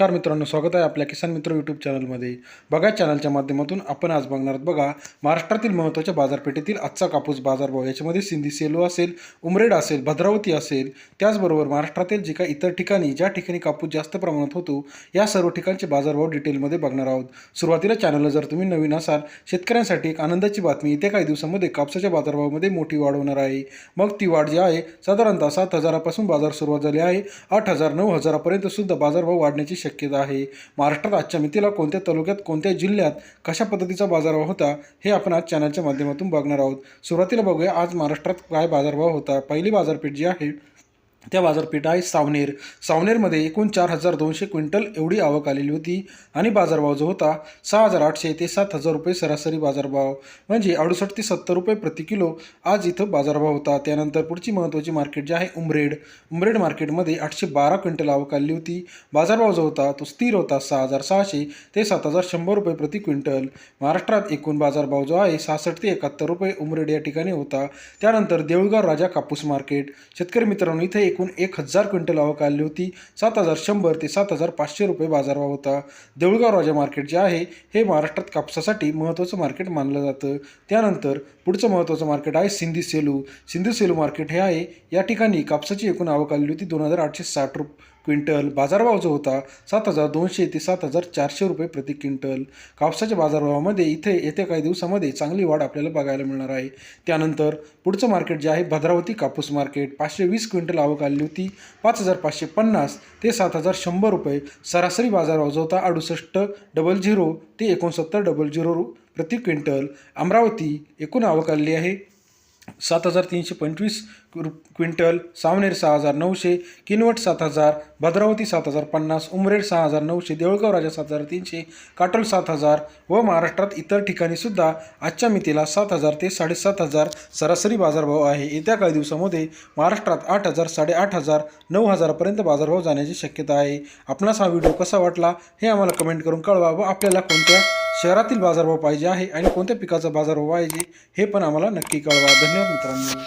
नमस्कार मित्रांनो स्वागत आहे आपल्या किसान मित्र यूट्यूब चॅनलमध्ये बघा चॅनलच्या माध्यमातून आपण आज बघणार आहोत बघा महाराष्ट्रातील महत्त्वाच्या बाजारपेठेतील आजचा कापूस बाजारभाव. याच्यामध्ये सिंधी सेलो असेल उमरेड असेल भद्रावती असेल त्याचबरोबर महाराष्ट्रातील जे काही इतर ठिकाणी ज्या ठिकाणी कापूस जास्त प्रमाणात होतो या सर्व ठिकाणचे बाजारभाव डिटेलमध्ये बघणार आहोत. सुरुवातीला चॅनलला जर तुम्ही नवीन असाल शेतकऱ्यांसाठी एक आनंदाची बातमी येत्या काही दिवसामध्ये कापसाच्या बाजारभावामध्ये मोठी वाढ होणार आहे. मग ती वाढ जी आहे साधारणतः सात हजारापासून बाजार सुरुवात झाली आहे. आठ हजार नऊ हजारापर्यंत सुद्धा बाजारभाव वाढण्याची शक्यता आहे. महाराष्ट्रात आजच्या मितीला कोणत्या तालुक्यात कोणत्या जिल्ह्यात कशा पद्धतीचा बाजारभाव होता हे आपण आज चॅनलच्या माध्यमातून बघणार आहोत. सुरुवातीला बघूया आज महाराष्ट्रात काय बाजारभाव होता. पहिली बाजारपेठ जी आहे त्या बाजारपेठ आहे सावनेर. सावनेरमध्ये एकूण चार हजार दोनशे क्विंटल एवढी आवक आलेली होती आणि बाजारभाव जो होता सहा हजार आठशे ते सात हजार रुपये सरासरी बाजारभाव. म्हणजे अडुसष्ट ते सत्तर रुपये प्रति किलो आज इथं बाजारभाव होता. त्यानंतर पुढची महत्त्वाची मार्केट जे आहे उमरेड. उमरेड मार्केटमध्ये आठशे बारा क्विंटल आवक आली होती. बाजारभाव जो होता तो स्थिर होता सहा हजार सहाशे ते सात हजार शंभर रुपये प्रति क्विंटल. महाराष्ट्रात एकूण बाजारभाव जो आहे सहासष्ट ते एकाहत्तर रुपये उमरेड या ठिकाणी होता. त्यानंतर देऊळगाव राजा कापूस मार्केट. शेतकरी मित्रांनो इथे एकूण एक हजार क्विंटल आवक आली होती. सात हजार शंभर ते सात हजार पाचशे रुपये बाजारभाव होता. देऊळगाव राजा मार्केट जे आहे हे महाराष्ट्रात कापसासाठी महत्त्वाचं मार्केट मानलं जातं. त्यानंतर पुढचं महत्त्वाचं मार्केट आहे सिंधी सेलू. सिंधी सेलू मार्केट हे आहे या ठिकाणी कापसाची एकूण आवक आली होती दोन हजार आठशे साठ रुप क्विंटल. बाजारभाव जो होता सात हजार दोनशे ते सात हजार चारशे रुपये प्रति क्विंटल. कापसाच्या बाजारभावामध्ये इथे येत्या काही दिवसामध्ये चांगली वाढ आपल्याला बघायला मिळणार आहे. त्यानंतर पुढचं मार्केट जे आहे भद्रावती कापूस मार्केट पाचशे वीस क्विंटल आवक आली होती. पाच हजार पाचशे पन्नास ते सात हजार शंभर रुपये. सरासरी बाजारभाव जो होता अडुसष्ट डबल झिरो ते एकोणसत्तर डबल झिरो प्रति क्विंटल. अमरावती एकूण आवक आलेली आहे. सात हजार तीनशे पंचवीस रु क्विंटल सावनेर सहा हजार नऊशे किनवट सात हजार भद्रावती सात हजार पन्नास उमरेड सहा हजार नऊशे देऊळगाव राजा सात हजार तीनशे काटोल सात हजार व महाराष्ट्रात इतर ठिकाणी सुद्धा आजच्या मितीला सात हजार ते साडेसात हजार सरासरी बाजारभाव आहे. येत्या काही दिवसामध्ये महाराष्ट्रात आठ हजार साडेआठ हजार नऊ हजारापर्यंत बाजारभाव जाण्याची शक्यता आहे. आपणास हा व्हिडिओ कसा वाटला हे आम्हाला कमेंट करून कळवा व आपल्याला कोणत्या शहरातील बाजारभाव पाहिजे आहे आणि कोणत्या पिकाचा बाजारभाव पाहिजे हे पण आम्हाला नक्की कळवा. धन्यवाद मित्रांनो.